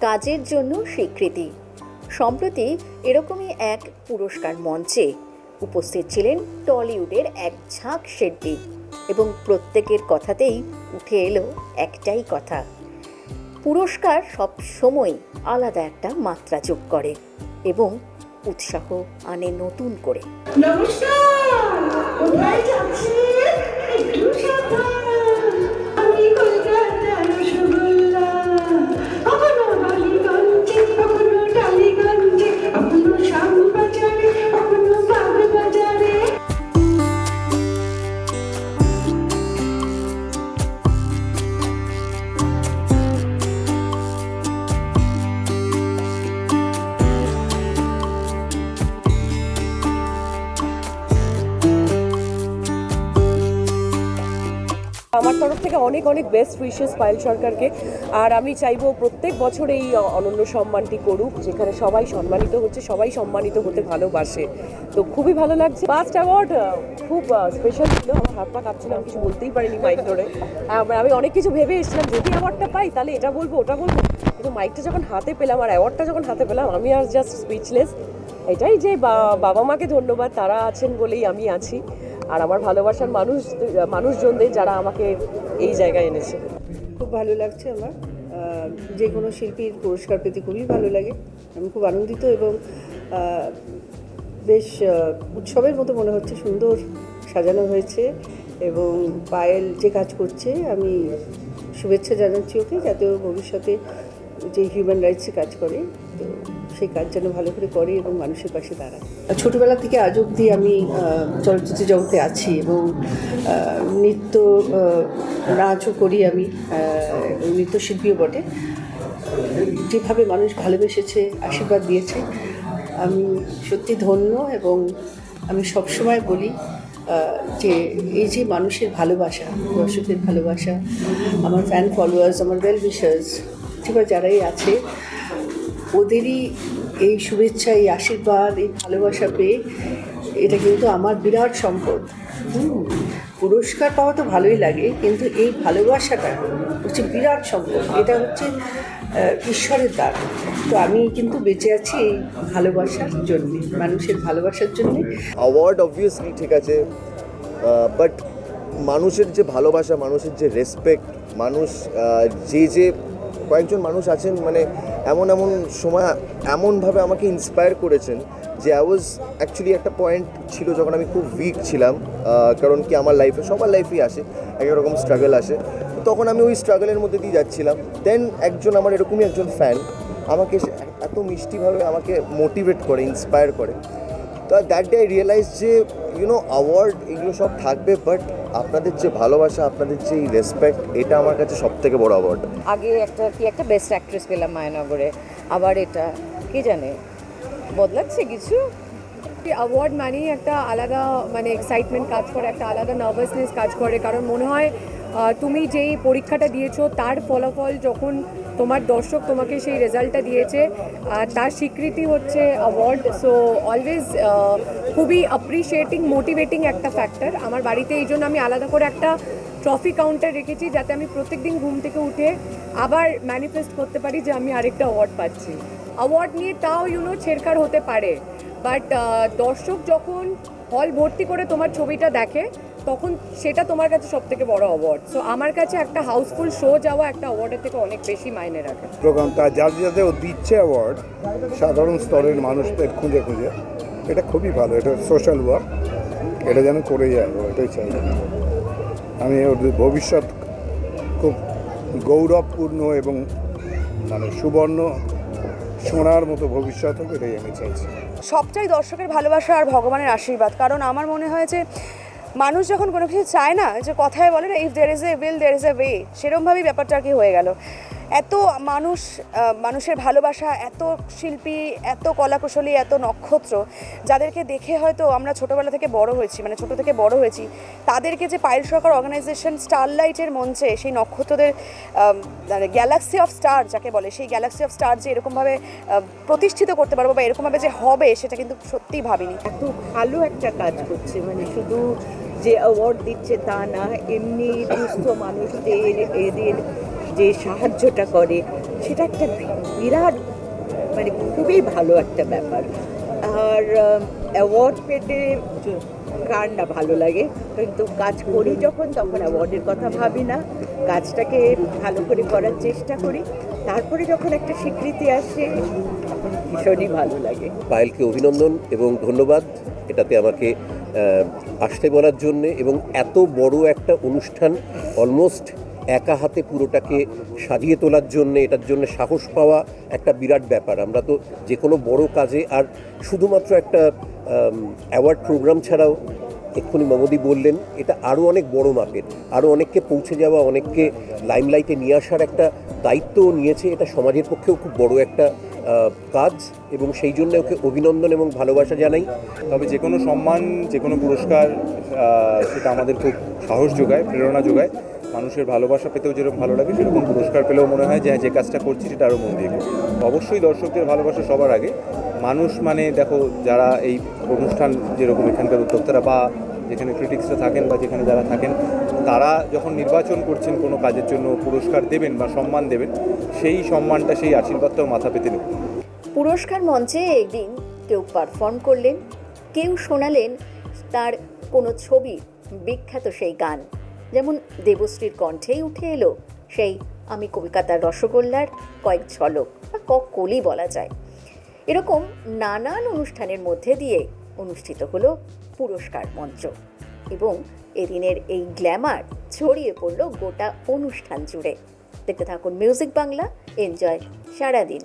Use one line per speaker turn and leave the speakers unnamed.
কাজের জন্য স্বীকৃতি। সম্প্রতি এরকমই এক পুরস্কার মঞ্চে উপস্থিত ছিলেন টলিউডের এক ঝাঁক শিল্পী এবং প্রত্যেকের কথাতেই উঠে এলো একটাই কথা। পুরস্কার সব সময় আলাদা একটা মাত্রা যোগ করে এবং উৎসাহ আনে নতুন করে।
নমস্কার!
আমার তরফ থেকে অনেক অনেক বেস্ট উইশেস পায়েল সরকারকে। আর আমি চাইব প্রত্যেক বছর এই অনন্য সম্মানটি করুক, যেখানে সবাই সম্মানিত হচ্ছে, সবাই সম্মানিত হতে ভালোবাসে। তো খুবই ভালো লাগছে। ফার্স্ট অ্যাওয়ার্ড খুব স্পেশাল ছিল। আমার হাত পা কাঁপছিল, আমি কিছু বলতেই পারিনি মাইক ধরে। আমি অনেক কিছু ভেবে এসেছিলাম, যদি অ্যাওয়ার্ডটা পাই, তাহলে এটা বলব, ওটা বলব। কিন্তু মাইকটা যখন হাতে পেলাম আর অ্যাওয়ার্ডটা যখন হাতে পেলাম, আমি আর জাস্ট স্পিচলেস এটাই যে বাবা মাকে ধন্যবাদ, তারা আছেন বলেই আমি আছি। আর আমার ভালোবাসার মানুষ, মানুষজনদের যারা আমাকে এই জায়গায় এনেছে।
খুব ভালো লাগছে আমার। যে কোনো শিল্পীর পুরস্কার পেতে খুবই ভালো লাগে। আমি খুব আনন্দিত এবং বেশ উৎসবের মতো মনে হচ্ছে। সুন্দর সাজানো হয়েছে এবং পায়েল যে কাজ করছে, আমি শুভেচ্ছা জানাচ্ছি ওকে। যাতে ও ভবিষ্যতে যে হিউম্যান রাইটসে কাজ করে, তো সেই কাজ যেন ভালো করে করে এবং মানুষের পাশে দাঁড়ায়। ছোটোবেলা থেকে আজ অবধি আমি চলচ্চিত্র জগতে আছি এবং নৃত্য নাচও করি আমি নৃত্যশিল্পীও বটে। যেভাবে মানুষ ভালোবেসেছে, আশীর্বাদ দিয়েছে, আমি সত্যি ধন্য এবং আমি সবসময় বলি যে এই যে মানুষের ভালোবাসা, দর্শকদের ভালোবাসা, আমার ফ্যান ফলোয়ার্স আমার ওয়েল উইশার্স কিংবা যারাই আছে, ওদেরই এই শুভেচ্ছা, এই আশীর্বাদ, এই ভালোবাসা পেয়ে এটা কিন্তু আমার বিরাট সম্পদ। পুরস্কার পাওয়া তো ভালোই লাগে, কিন্তু এই ভালোবাসাটা হচ্ছে বিরাট সম্পদ। এটা হচ্ছে ঈশ্বরের দান। তো আমি কিন্তু বেঁচে আছি এই ভালোবাসার জন্যে, মানুষের ভালোবাসার জন্যে।
অ্যাওয়ার্ড অবভিয়াসলি ঠিক আছে বাট মানুষের যে ভালোবাসা, মানুষের যে রেসপেক্ট মানুষ যে যে কয়েকজন মানুষ আছেন মানে এমন এমন সময়, এমনভাবে আমাকে ইন্সপায়ার করেছেন যে আই ওয়াজ অ্যাকচুয়ালি একটা পয়েন্ট ছিল যখন আমি খুব উইক ছিলাম কারণ কি আমার লাইফে সবার লাইফেই আসে, এক রকম স্ট্রাগল আসে। তখন আমি ওই স্ট্রাগলের মধ্যে দিয়ে যাচ্ছিলাম। দেন একজন আমার, এরকমই একজন ফ্যান আমাকে এত মিষ্টিভাবে আমাকে মোটিভেট করে ইন্সপায়ার করে। তো দ্যাট ডে আই রিয়েলাইজ যে ইউনো অ্যাওয়ার্ড এগুলো সব থাকবে বাট আপনাদের যে ভালোবাসা আপনাদের যে রেসপেক্ট এটা আমার কাছে সব থেকে বড় অ্যাওয়ার্ড
আগে একটা কি একটা বেস্ট অ্যাক্ট্রেস পেলাম মায়ানগরে আবার এটা কে জানে বদলাচ্ছে কিছু?
অ্যাওয়ার্ড মানেই একটা আলাদা মানে এক্সাইটমেন্ট কাজ করে একটা আলাদা নার্ভাসনেস কাজ করে কারণ মনে হয় তুমি যেই পরীক্ষাটা দিয়েছ তার ফলাফল যখন তোমার দর্শক তোমাকে সেই রেজাল্টটা দিয়েছে, আর তার স্বীকৃতি হচ্ছে অ্যাওয়ার্ড সো অলওয়েজ খুবই অ্যাপ্রিসিয়েটিং মোটিভেটিং একটা ফ্যাক্টর আমার বাড়িতে এই জন্য আমি আলাদা করে একটা ট্রফি কাউন্টার রেখেছি যাতে আমি প্রত্যেকদিন ঘুম থেকে উঠে আবার ম্যানিফেস্ট করতে পারি যে আমি আরেকটা অ্যাওয়ার্ড পাচ্ছি। অ্যাওয়ার্ড নিয়ে তাও ইউনো ছেড়কার হতে পারে। বাট দর্শক যখন হল ভর্তি করে তোমার ছবিটা দেখে তখন সেটা তোমার কাছে সব থেকে বড় অ্যাওয়ার্ড সো আমার কাছে একটা হাউসফুল শো যাওয়া একটা অ্যাওয়ার্ডের থেকে অনেক বেশি মাইনে রাখে।
প্রোগ্রাম তা যার যাতে ও দিচ্ছে অ্যাওয়ার্ড সাধারণ স্তরের মানুষদের খুঁজে খুঁজে এটা খুবই ভালো এটা সোশ্যাল ওয়ার্ক এটা যেন করে যায় এটাই চাই। আমি ওর ভবিষ্যৎ খুব গৌরবপূর্ণ এবং মানে সুবর্ণ সোনার মতো ভবিষ্যৎ হোক এটাই আমি চাইছি।
সবটাই দর্শকের ভালোবাসা আর ভগবানের আশীর্বাদ কারণ আমার মনে হয় যে মানুষ যখন কোনো কিছু চায় না, যে কথায় বলে না if there is a will there is a way সেরমভাবেই ব্যাপারটা আর কি হয়ে গেল। এত মানুষ মানুষের ভালোবাসা, এত শিল্পী, এত কলাকুশলী, এত নক্ষত্র, যাদেরকে দেখে হয়তো আমরা ছোটোবেলা থেকে বড় হয়েছি মানে ছোট থেকে বড় হয়েছি, তাদেরকে যে পায়েল সরকার অর্গানাইজেশন স্টারলাইটের মঞ্চে, সেই নক্ষত্রদের মানে গ্যালাক্সি অফ স্টার যাকে বলে, সেই গ্যালাক্সি অফ স্টার যে এরকমভাবে প্রতিষ্ঠিত করতে পারব বা এরকমভাবে যে হবে, সেটা কিন্তু সত্যিই ভাবিনি।
এত ভালো একটা কাজ করছে মানে শুধু যে অ্যাওয়ার্ড দিচ্ছে তা না, এমনি দুস্থ মানুষদের, এদের যে সাহায্যটা করে, সেটা একটা বিরাট মানে খুবই ভালো একটা ব্যাপার। আর অ্যাওয়ার্ড পেতে কার না ভালো লাগে? কিন্তু কাজ করি যখন, তখন অ্যাওয়ার্ডের কথা ভাবি না। কাজটাকে ভালো করে করার চেষ্টা করি। তারপরে যখন একটা স্বীকৃতি আসে, ভীষণই ভালো লাগে।
পায়েলকে অভিনন্দন এবং ধন্যবাদ। এটাতে আমাকে আসতে বলার জন্যে এবং এত বড় একটা অনুষ্ঠান অলমোস্ট একা হাতে পুরোটাকে সাজিয়ে তোলার জন্যে, এটার জন্য সাহস পাওয়া একটা বিরাট ব্যাপার। আমরা তো যে কোনো বড় কাজে আর শুধুমাত্র একটা অ্যাওয়ার্ড প্রোগ্রাম ছাড়াও এক্ষুনি মমদি বললেন, এটা আরও অনেক বড় মাপের আরও অনেককে পৌঁছে যাওয়া, অনেককে লাইমলাইটে নিয়ে আসার একটা দায়িত্বও নিয়েছে। এটা সমাজের পক্ষেও খুব বড় একটা কাজ এবং সেই জন্য ওকে অভিনন্দন এবং ভালোবাসা জানাই।
তবে যে কোনো সম্মান, যে কোনো পুরস্কার সেটা আমাদের খুব সাহস যোগায়, প্রেরণা যোগায়। মানুষের ভালোবাসা পেতেও যেরকম ভালো লাগে, সেরকম পুরস্কার পেলেও মনে হয় যে হ্যাঁ যে কাজটা করছি সেটা আরও মন দিয়ে। অবশ্যই দর্শকদের ভালোবাসা সবার আগে। মানুষ মানে দেখো, যারা এই অনুষ্ঠান যেরকম এখানকার উদ্যোক্তারা বা যেখানে ক্রিটিক্সরা থাকেন বা যেখানে যারা থাকেন, তারা যখন নির্বাচন করছেন কোনো কাজের জন্য পুরস্কার দেবেন বা সম্মান দেবেন, সেই সম্মানটা, সেই আশীর্বাদটাও মাথা পেতে নেবেন
পুরস্কার মঞ্চে একদিন কেউ পারফর্ম করলেন, কেউ শোনালেন তার কোনো ছবি, বিখ্যাত সেই গান। যেমন দেবশ্রীর কণ্ঠেই উঠে এলো সেই আমি কলকাতার রসগোল্লার কয়েক ঝলক, বা ক কলি বলা যায়। এরকম নানান অনুষ্ঠানের মধ্যে দিয়ে অনুষ্ঠিত হলো পুরস্কার মঞ্চ। এবং এদিনের এই গ্ল্যামার ছড়িয়ে পড়ল গোটা অনুষ্ঠান জুড়ে। দেখতে থাকুন মিউজিক বাংলা, এনজয় সারাদিন।